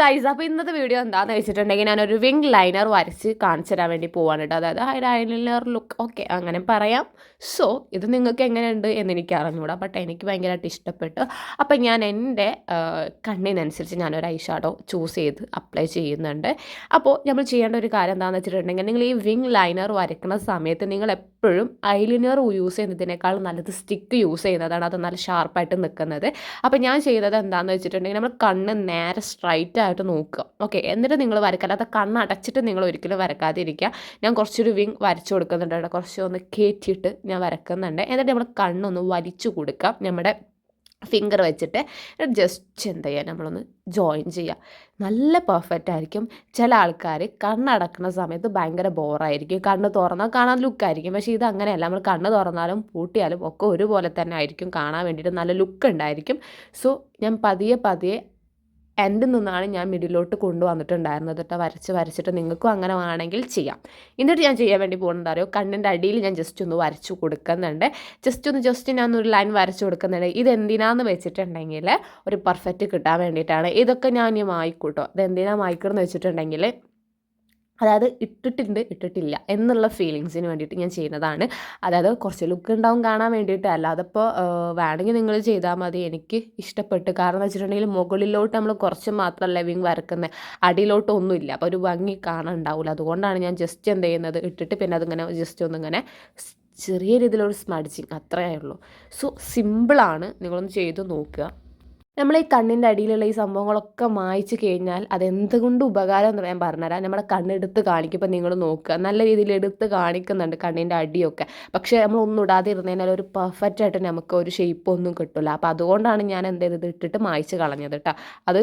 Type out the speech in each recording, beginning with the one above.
Guys അപ്പോൾ ഇന്നത്തെ video എന്താണെന്ന് വെച്ചിട്ടുണ്ടെങ്കിൽ ഞാനൊരു വിങ് ലൈനർ വരച്ച് കാണിച്ചു തരാൻ വേണ്ടി പോവാണ് കേട്ടോ. അതായത് ഹൈ ലൈനർ ലുക്ക് ഓക്കെ അങ്ങനെ പറയാം. സോ ഇത് നിങ്ങൾക്ക് എങ്ങനെയുണ്ട് എന്ന് എനിക്ക് അറിഞ്ഞൂടാ ബട്ട് എനിക്ക് ഭയങ്കരമായിട്ട് ഇഷ്ടപ്പെട്ടു. അപ്പം ഞാൻ എന്റെ കണ്ണിനനുസരിച്ച് ഞാനൊരു ഐ ഷാഡോ ചൂസ് ചെയ്ത് അപ്ലൈ ചെയ്യുന്നുണ്ട്. അപ്പോൾ നമ്മൾ ചെയ്യേണ്ട ഒരു കാര്യം എന്താണെന്ന് വെച്ചിട്ടുണ്ടെങ്കിൽ നിങ്ങൾ ഈ വിങ് ലൈനർ വരയ്ക്കുന്ന സമയത്ത് നിങ്ങൾ എപ്പോഴും ഐലിനർ യൂസ് ചെയ്യുന്നതിനേക്കാൾ നല്ലത് സ്റ്റിക്ക് യൂസ് ചെയ്യുന്നതാണ്. അത് നല്ല ഷാർപ്പായിട്ട് നിൽക്കുന്നത്. അപ്പോൾ ഞാൻ ചെയ്തത് എന്താണെന്ന് വെച്ചിട്ടുണ്ടെങ്കിൽ നമ്മൾ കണ്ണ് നേരെ സ്ട്രൈറ്റ് ആയിട്ട് നോക്കുക. ഓക്കെ എന്നിട്ട് നിങ്ങൾ വരക്കുക അല്ലാതെ കണ്ണ് അടച്ചിട്ട് നിങ്ങൾ ഒരിക്കലും വരക്കാതിരിക്കുക ഞാൻ കുറച്ചൊരു വിങ് വരച്ചു കൊടുക്കുന്നുണ്ട് അവിടെ കുറച്ച് ഒന്ന് കയറ്റിയിട്ട് ഞാൻ വരക്കുന്നുണ്ട്. എന്നിട്ട് നമ്മൾ കണ്ണൊന്ന് വലിച്ചു കൊടുക്കുക. നമ്മുടെ ഫിംഗർ വെച്ചിട്ട് ജസ്റ്റ് എന്ത് ചെയ്യുക? നമ്മളൊന്ന് ജോയിൻ ചെയ്യുക. നല്ല പെർഫെക്റ്റ് ആയിരിക്കും. ചില ആൾക്കാർ കണ്ണടക്കുന്ന സമയത്ത് ഭയങ്കര ബോറായിരിക്കും കണ്ണ് തുറന്നാൽ കാണാൻ ലുക്കായിരിക്കും പക്ഷേ ഇത് അങ്ങനെയല്ല. നമ്മൾ കണ്ണ് തുറന്നാലും പൂട്ടിയാലും ഒക്കെ ഒരുപോലെ തന്നെ ആയിരിക്കും കാണാൻ വേണ്ടിയിട്ട് നല്ല ലുക്ക് ഉണ്ടായിരിക്കും. സോ ഞാൻ പതിയെ പതിയെ എന്റെ നിന്നാണ് ഞാൻ മിഡിലോട്ട് കൊണ്ടുവന്നിട്ടുണ്ടായിരുന്നത് കേട്ടോ വരച്ച് വരച്ചിട്ട് നിങ്ങൾക്കും അങ്ങനെ വേണമെങ്കിൽ ചെയ്യാം. എന്നിട്ട് ഞാൻ ചെയ്യാൻ വേണ്ടി പോകുന്നത് അറിയോ? കണ്ണിന്റെ അടിയിൽ ഞാൻ ജസ്റ്റ് ഒന്ന് വരച്ചു കൊടുക്കുന്നുണ്ട്. ജസ്റ്റ് ഒന്ന് ജസ്റ്റ് ഞാൻ ഒരു ലൈൻ വരച്ചു കൊടുക്കുന്നുണ്ട്. ഇത് എന്തിനാന്ന് വെച്ചിട്ടുണ്ടെങ്കിൽ ഒരു പെർഫെക്റ്റ് കിട്ടാൻ വേണ്ടിയിട്ടാണ്. ഇതൊക്കെ ഞാൻ ഇനി വായിക്കൂട്ടോ ഇത് എന്തിനാണ് വായിക്കണമെന്ന് വെച്ചിട്ടുണ്ടെങ്കിൽ അതായത് ഇട്ടിട്ടുണ്ട് ഇട്ടിട്ടില്ല എന്നുള്ള ഫീലിങ്സിന് വേണ്ടിയിട്ട് ഞാൻ ചെയ്യുന്നതാണ്. അതായത് കുറച്ച് ലുക്ക് ഉണ്ടാവും കാണാൻ വേണ്ടിയിട്ട്. അല്ലാതെ ഇപ്പോൾ വേണമെങ്കിൽ നിങ്ങൾ ചെയ്താൽ മതി. എനിക്ക് ഇഷ്ടപ്പെട്ട്. കാരണം എന്ന് വെച്ചിട്ടുണ്ടെങ്കിൽ മുകളിലോട്ട് നമ്മൾ കുറച്ച് മാത്രം ലവിങ് വരക്കുന്നത്. അടിയിലോട്ട് ഒന്നുമില്ല അപ്പോൾ ഒരു ഭംഗി കാണാൻ ഉണ്ടാവില്ല. അതുകൊണ്ടാണ് ഞാൻ ജസ്റ്റ് എന്ത് ചെയ്യുന്നത്? ഇട്ടിട്ട് പിന്നെ അതിങ്ങനെ ജസ്റ്റ് ഒന്നിങ്ങനെ ചെറിയ രീതിയിലൊരു സ്മഡ്ജിങ് അത്രയേ ഉള്ളൂ. സോ സിമ്പിളാണ് നിങ്ങളൊന്ന് ചെയ്ത് നോക്കുക. നമ്മൾ ഈ കണ്ണിന്റെ അടിയിലുള്ള ഈ സംഭവങ്ങളൊക്കെ മായ്ച്ച് കഴിഞ്ഞാൽ അതെന്തുകൊണ്ട് ഉപകാരം എന്ന് ഞാൻ പറഞ്ഞുതരാം. നമ്മുടെ കണ്ണെടുത്ത് കാണിക്കും ഇപ്പം നിങ്ങൾ നോക്കുക. നല്ല രീതിയിൽ എടുത്ത് കാണിക്കുന്നുണ്ട് കണ്ണിന്റെ അടിയൊക്കെ. പക്ഷേ നമ്മൾ ഒന്നും ഇടാതെ ഇരുന്നതിനാൽ ഒരു പെർഫെക്റ്റ് ആയിട്ട് നമുക്ക് ഒരു ഷേപ്പ് ഒന്നും കിട്ടില്ല അപ്പോൾ അതുകൊണ്ടാണ് ഞാൻ എന്ത് ചെയ്തത്? ഇട്ടിട്ട് മായ്ച്ച് കളഞ്ഞത് കേട്ടോ അത്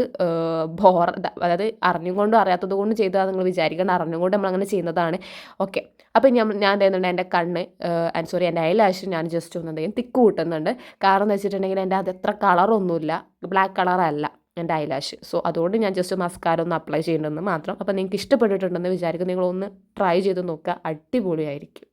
ബോർ അതായത് അറിഞ്ഞുകൊണ്ടും അറിയാത്തത് കൊണ്ട് ചെയ്തതാണ് നിങ്ങൾ വിചാരിക്കേണ്ട. അറിഞ്ഞുകൊണ്ട് നമ്മളങ്ങനെ ചെയ്യുന്നതാണ്. ഓക്കെ. അപ്പോൾ ഞാൻ ഞാൻ എന്ത് ചെയ്യുന്നുണ്ട്? എന്റെ കണ്ണ് സോറി എന്റെ ഐലാഷ് ഞാൻ ജസ്റ്റ് ഒന്ന് എന്തെങ്കിലും തിക്ക് കൂട്ടുന്നുണ്ട്. കാരണം എന്ന് വെച്ചിട്ടുണ്ടെങ്കിൽ എന്റെ അത് എത്ര കളറൊന്നുമില്ല ബ്ലാക്ക് കളറല്ല എന്റെ ഐലാഷ് സോ അതുകൊണ്ട് ഞാൻ ജസ്റ്റ് മസ്കാര ഒന്ന് അപ്ലൈ ചെയ്യേണ്ടതെന്ന് മാത്രം. അപ്പോൾ നിങ്ങൾക്ക് ഇഷ്ടപ്പെട്ടിട്ടുണ്ടെന്ന് വിചാരിക്കും നിങ്ങളൊന്ന് ട്രൈ ചെയ്ത് നോക്കുക. അടിപൊളിയായിരിക്കും.